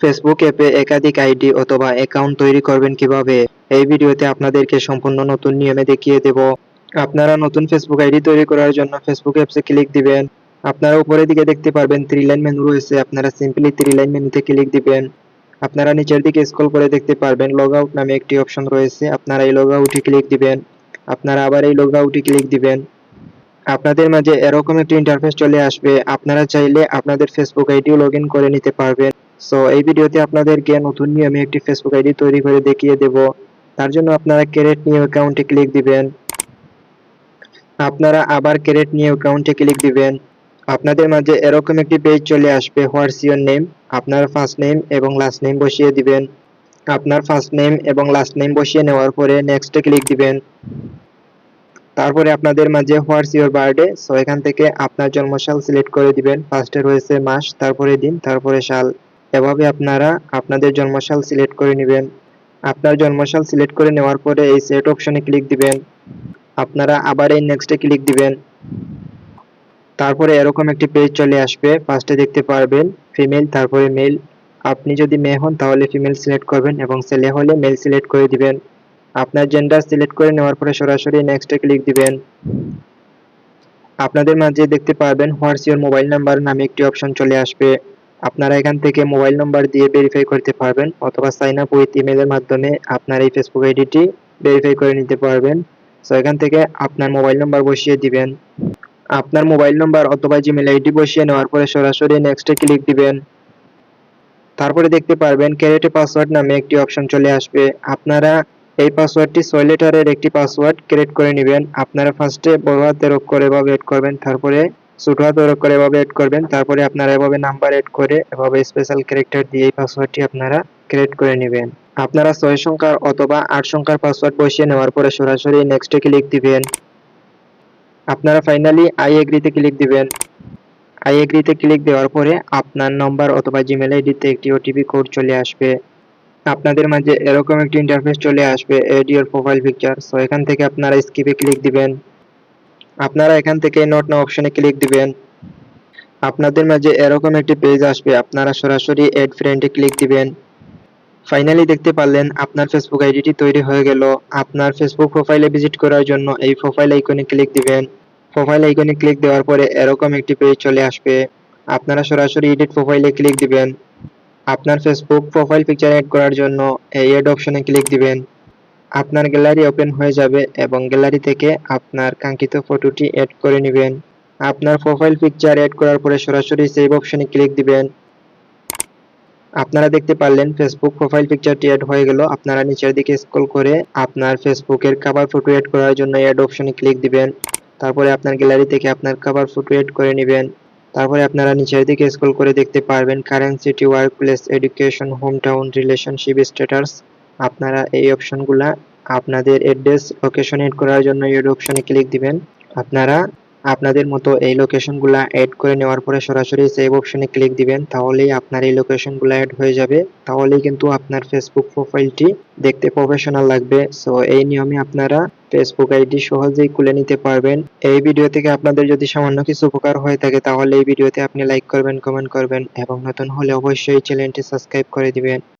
Facebook অ্যাপে একাধিক ID অথবা অ্যাকাউন্ট তৈরি করবেন কীভাবে? এই ভিডিওতে আপনাদেরকে সম্পূর্ণ নতুন নিয়মে দেখিয়ে দেব। আপনারা নতুন ফেসবুক আইডি তৈরি করার জন্য ফেসবুক অ্যাপসে ক্লিক দিবেন। আপনারা উপরের দিকে দেখতে পারবেন থ্রি লাইন মেনু রয়েছে। আপনারা সিম্পলি থ্রি লাইন মেনুতে ক্লিক দিবেন। আপনারা নিচের দিকে স্ক্রল করে দেখতে পারবেন লগ আউট নামে একটি অপশন রয়েছে। আপনারা এই লগ আউটে ক্লিক দিবেন। আপনারা আবার এই লগ আউটে ক্লিক দিবেন। আপনাদের মাঝে এরকম একটি ইন্টারফেস চলে আসবে। আপনারা চাইলে আপনাদের ফেসবুক আইডিও লগ করে নিতে পারবেন। সো এই ভিডিওতে আপনাদেরকে নতুন নিয়মে একটি ফেসবুক আইডি তৈরি করে দেখিয়ে দেব। তার জন্য আপনারা ক্রিয়েট নিউ অ্যাকাউন্টে ক্লিক দিবেন। আপনারা আবার ক্রিয়েট নিউ অ্যাকাউন্টে ক্লিক দিবেন। আপনাদের মাঝে এরকম একটি পেজ চলে আসবে। হোয়াটস ইওর নেম আপনার ফার্স্ট নেম এবং লাস্ট নেম বসিয়ে দিবেন। আপনার ফার্স্ট নেম এবং লাস্ট নেম বসিয়ে নেওয়ার পরে নেক্সটে ক্লিক দিবেন। তারপরে আপনাদের মাঝে হোয়াটস ইওর বার্থডে সো এখান থেকে আপনার জন্মসাল সিলেক্ট করে দিবেন। ফার্স্টে রয়েছে মাস, তারপরে দিন, তারপরে সাল। এভাবে আপনারা আপনাদের জন্মসাল সিলেক্ট করে নেবেন। আপনার জন্মসাল সিলেক্ট করে নেওয়ার পরে এই সেট অপশনে ক্লিক দিবেন। আপনারা আবার এই নেক্সটে ক্লিক দিবেন। তারপরে এরকম একটি পেজ চলে আসবে। ফার্স্টে দেখতে পারবেন ফিমেল তারপরে মেল আপনি যদি মেয়ে হন তাহলে ফিমেল সিলেক্ট করবেন এবং ছেলে হলে মেল সিলেক্ট করে দিবেন। আপনার জেন্ডার সিলেক্ট করে নেওয়ার পরে সরাসরি নেক্সটে ক্লিক দিবেন। আপনাদের মাঝে দেখতে পারবেন হোয়াটস ইওর মোবাইল নাম্বার নামে একটি অপশন চলে আসবে। আপনারা এখান থেকে মোবাইল নাম্বার দিয়ে ভেরিফাই করতে পারবেন অথবা সাইন আপ উইথ ইমেলের মাধ্যমে আপনার এই ফেসবুক আইডিটি ভেরিফাই করে নিতে পারবেন। সো এখান থেকে আপনার মোবাইল নাম্বার বসিয়ে দিবেন। আপনার মোবাইল নাম্বার অথবা জিমেল আইডি বসিয়ে নেওয়ার পরে সরাসরি নেক্সটে ক্লিক দিবেন। তারপরে দেখতে পারবেন ক্যারেট পাসওয়ার্ড নামে একটি অপশন চলে আসবে। আপনারা এই পাসওয়ার্ডটি ছয় লেটারের একটি পাসওয়ার্ড ক্রিয়েট করে নেবেন। আপনারা ফার্স্টে বড় হাতের অক্ষর এভাবে এড করবেন। তারপরে ছোট হাতের অক্ষর এভাবে এড করবেন, তারপরে আপনারা এভাবে নাম্বার এড করে এভাবে স্পেশাল ক্যারেক্টার দিয়ে এই পাসওয়ার্ডটি আপনারা ক্রিয়েট করে নেবেন। আপনারা ছয় সংখ্যার অথবা আট সংখ্যার পাসওয়ার্ড বসিয়ে নেওয়ার পরে সরাসরি নেক্সটে ক্লিক দিবেন। আপনারা ফাইনালি আই এগ্রিতে ক্লিক দিবেন। আই এগ্রিতে ক্লিক দেওয়ার পরে আপনার নম্বর অথবা জিমেল আইডিতে একটি ওটিপি কোড চলে আসবে। আপনাদের মাঝে এরকম একটি ইন্টারফেস চলে আসবে add your profile picture so এখান থেকে আপনারা স্কিপে ক্লিক দিবেন। আপনারা এখান থেকে নোট না অপশনে ক্লিক দিবেন। আপনাদের মাঝে এরকম একটি পেজ আসবে, আপনারা সরাসরি এড ফ্রেন্ডে ক্লিক দিবেন। ফাইনালি দেখতে পারলেন আপনার ফেসবুক আইডিটি তৈরি হয়ে গেল। আপনার ফেসবুক প্রোফাইলে ভিজিট করার জন্য এই প্রোফাইল আইকনে ক্লিক দিবেন। প্রোফাইল আইকনে ক্লিক দেওয়ার পরে এরকম একটি পেজ চলে আসবে। আপনারা সরাসরি এডিট প্রোফাইলে ক্লিক দিবেন। আপনার ফেসবুক প্রোফাইল পিকচার অ্যাড করার জন্য এই এড অপশনে ক্লিক দিবেন। আপনার গ্যালারি ওপেন হয়ে যাবে এবং গ্যালারি থেকে আপনার কাঙ্ক্ষিত ফটোটি এড করে নেবেন। আপনার প্রোফাইল পিকচার এড করার পরে সরাসরি সেভ অপশনে ক্লিক দিবেন। আপনারা দেখতে পারলেন ফেসবুক প্রোফাইল পিকচারটি এড হয়ে গেল। আপনারা নিচের দিকে স্ক্রল করে আপনার ফেসবুকের কভার ফটো এড করার জন্য এড অপশনে ক্লিক দিবেন। তারপরে আপনার গ্যালারি থেকে আপনার কভার ফটো এড করে নেবেন। তারপরে আপনারা নিচের দিকে স্ক্রল করে দেখতে পারবেন current city workplace education hometown relationship status আপনারা এই অপশনগুলা আপনাদের অ্যাড্রেস লোকেশন এড করার জন্য এই অপশনে ক্লিক দিবেন। আপনারা আপনাদের মতো এই লোকেশনগুলা এড করে নেওয়ার পরে সরাসরি সেভ অপশনে ক্লিক দিবেন, তাহলেই আপনার এই লোকেশনগুলো এড হয়ে যাবে। তাহলেই কিন্তু আপনার ফেসবুক প্রোফাইলটি দেখতে প্রফেশনাল লাগবে। সো এই নিয়মে আপনারা ফেসবুক আইডি সহজেই খুলে নিতে পারবেন। এই ভিডিও থেকে আপনাদের যদি সামান্য কিছু উপকার হয়ে থাকে, তাহলে এই ভিডিওতে আপনি লাইক করবেন কমেন্ট করবেন, এবং নতুন হলে অবশ্যই চ্যানেলটি সাবস্ক্রাইব করে দিবেন।